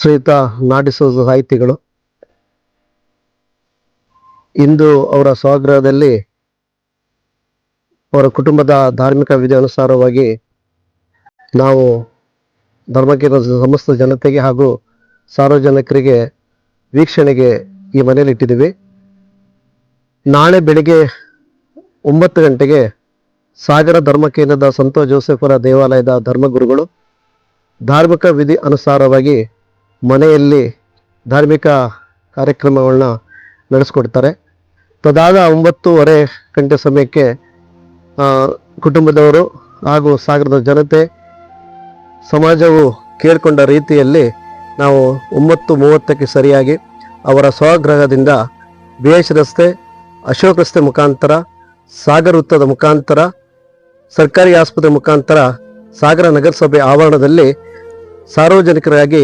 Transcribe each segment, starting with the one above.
ಶ್ರೀಯುತ ನಾಡಿಸೋದು ಸಾಹಿತಿಗಳು. ಇಂದು ಅವರ ಸ್ವಗೃಹದಲ್ಲಿ ಅವರ ಕುಟುಂಬದ ಧಾರ್ಮಿಕ ವಿಧಿ ಅನುಸಾರವಾಗಿ ನಾವು ಧರ್ಮಕ್ಕೆ ಸಮಸ್ತ ಜನತೆಗೆ ಹಾಗೂ ಸಾರ್ವಜನಿಕರಿಗೆ ವೀಕ್ಷಣೆಗೆ ಈ ಮನೆಯಲ್ಲಿ ಇಟ್ಟಿದ್ದೀವಿ. ನಾಳೆ ಬೆಳಿಗ್ಗೆ ಒಂಬತ್ತು ಗಂಟೆಗೆ ಸಾಗರ ಧರ್ಮ ಕೇಂದ್ರದ ಸಂತ ಜೋಸೆಫರ ದೇವಾಲಯದ ಧರ್ಮಗುರುಗಳು ಧಾರ್ಮಿಕ ವಿಧಿ ಅನುಸಾರವಾಗಿ ಮನೆಯಲ್ಲಿ ಧಾರ್ಮಿಕ ಕಾರ್ಯಕ್ರಮಗಳನ್ನ ನಡೆಸ್ಕೊಡ್ತಾರೆ. ತದಾದ ಒಂಬತ್ತೂವರೆ ಗಂಟೆ ಸಮಯಕ್ಕೆ ಕುಟುಂಬದವರು ಹಾಗೂ ಸಾಗರದ ಜನತೆ ಸಮಾಜವು ಕೇಳಿಕೊಂಡ ರೀತಿಯಲ್ಲಿ ನಾವು ಒಂಬತ್ತು ಮೂವತ್ತಕ್ಕೆ ಸರಿಯಾಗಿ ಅವರ ಸ್ವಗೃಹದಿಂದ ಬಿ ಎಚ್ ರಸ್ತೆ, ಅಶೋಕ್ ರಸ್ತೆ ಮುಖಾಂತರ, ಸಾಗರ ವೃತ್ತದ ಮುಖಾಂತರ, ಸರ್ಕಾರಿ ಆಸ್ಪತ್ರೆ ಮುಖಾಂತರ ಸಾಗರ ನಗರಸಭೆ ಆವರಣದಲ್ಲಿ ಸಾರ್ವಜನಿಕರಾಗಿ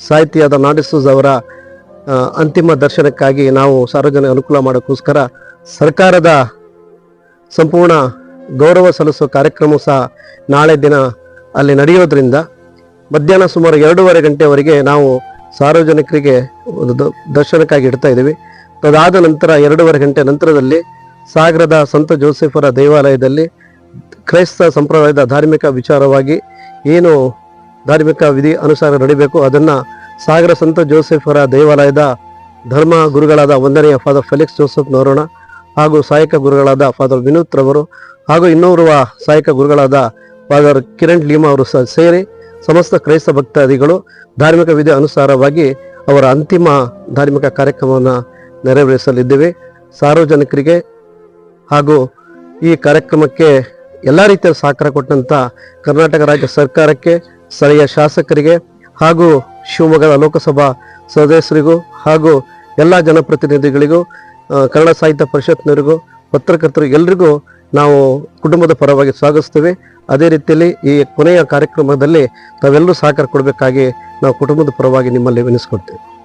ಸಾಹಿತಿಯಾದ ನಾಡಿಸೂಸ್ ಅವರ ಅಂತಿಮ ದರ್ಶನಕ್ಕಾಗಿ ನಾವು ಸಾರ್ವಜನಿಕ ಅನುಕೂಲ ಮಾಡೋಕ್ಕೋಸ್ಕರ ಸರ್ಕಾರದ ಸಂಪೂರ್ಣ ಗೌರವ ಸಲ್ಲಿಸುವ ಕಾರ್ಯಕ್ರಮ ಸಹ ನಾಳೆ ದಿನ ಅಲ್ಲಿ ನಡೆಯೋದ್ರಿಂದ ಮಧ್ಯಾಹ್ನ ಸುಮಾರು ಎರಡೂವರೆ ಗಂಟೆವರೆಗೆ ನಾವು ಸಾರ್ವಜನಿಕರಿಗೆ ಒಂದು ದರ್ಶನಕ್ಕಾಗಿ ಇಡ್ತಾ ಇದ್ದೀವಿ. ಅದಾದ ನಂತರ ಎರಡೂವರೆ ಗಂಟೆ ನಂತರದಲ್ಲಿ ಸಾಗರದ ಸಂತ ಜೋಸೆಫರ ದೇವಾಲಯದಲ್ಲಿ ಕ್ರೈಸ್ತ ಸಂಪ್ರದಾಯದ ಧಾರ್ಮಿಕ ವಿಚಾರವಾಗಿ ಏನು ಧಾರ್ಮಿಕ ವಿಧಿ ಅನುಸಾರ ನಡಿಬೇಕು. ಅದನ್ನು ಸಾಗರ ಸಂತ ಜೋಸೆಫರ ದೇವಾಲಯದ ಧರ್ಮ ಗುರುಗಳಾದ ಒಂದನೆಯ ಫಾದರ್ ಫೆಲಿಕ್ಸ್ ಜೋಸೆಫ್ ನೋರೋಣ ಹಾಗೂ ಸಹಾಯಕ ಗುರುಗಳಾದ ಫಾದರ್ ವಿನೂತ್ ರವರು ಹಾಗೂ ಇನ್ನೋರ್ವ ಸಹಾಯಕ ಗುರುಗಳಾದ ಫಾದರ್ ಕಿರಣ್ ಲೀಮಾ ಅವರು ಸೇರಿ ಸಮಸ್ತ ಕ್ರೈಸ್ತ ಭಕ್ತಾದಿಗಳು ಧಾರ್ಮಿಕ ವಿಧಿ ಅನುಸಾರವಾಗಿ ಅವರ ಅಂತಿಮ ಧಾರ್ಮಿಕ ಕಾರ್ಯಕ್ರಮವನ್ನು ನೆರವೇರಿಸಲಿದ್ದೇವೆ. ಸಾರ್ವಜನಿಕರಿಗೆ ಹಾಗೂ ಈ ಕಾರ್ಯಕ್ರಮಕ್ಕೆ ಎಲ್ಲ ರೀತಿಯ ಸಹಕಾರ ಕೊಟ್ಟಂಥ ಕರ್ನಾಟಕ ರಾಜ್ಯ ಸರ್ಕಾರಕ್ಕೆ ಸ್ಥಳೀಯ ಶಾಸಕರಿಗೆ ಹಾಗೂ ಶಿವಮೊಗ್ಗದ ಲೋಕಸಭಾ ಸದಸ್ಯರಿಗೂ ಹಾಗೂ ಎಲ್ಲ ಜನಪ್ರತಿನಿಧಿಗಳಿಗೂ ಕನ್ನಡ ಸಾಹಿತ್ಯ ಪರಿಷತ್ನವರಿಗೂ, ಪತ್ರಕರ್ತರು ಎಲ್ಲರಿಗೂ ನಾವು ಕುಟುಂಬದ ಪರವಾಗಿ ಸ್ವಾಗತಿಸ್ತೇವೆ. ಅದೇ ರೀತಿಯಲ್ಲಿ ಈ ಕೊನೆಯ ಕಾರ್ಯಕ್ರಮದಲ್ಲಿ ತಾವೆಲ್ಲರೂ ಸಹಕಾರ ಕೊಡಬೇಕಾಗಿ ನಾವು ಕುಟುಂಬದ ಪರವಾಗಿ ನಿಮ್ಮಲ್ಲಿ ವಿನಿಸ್ಕೊಡ್ತೇವೆ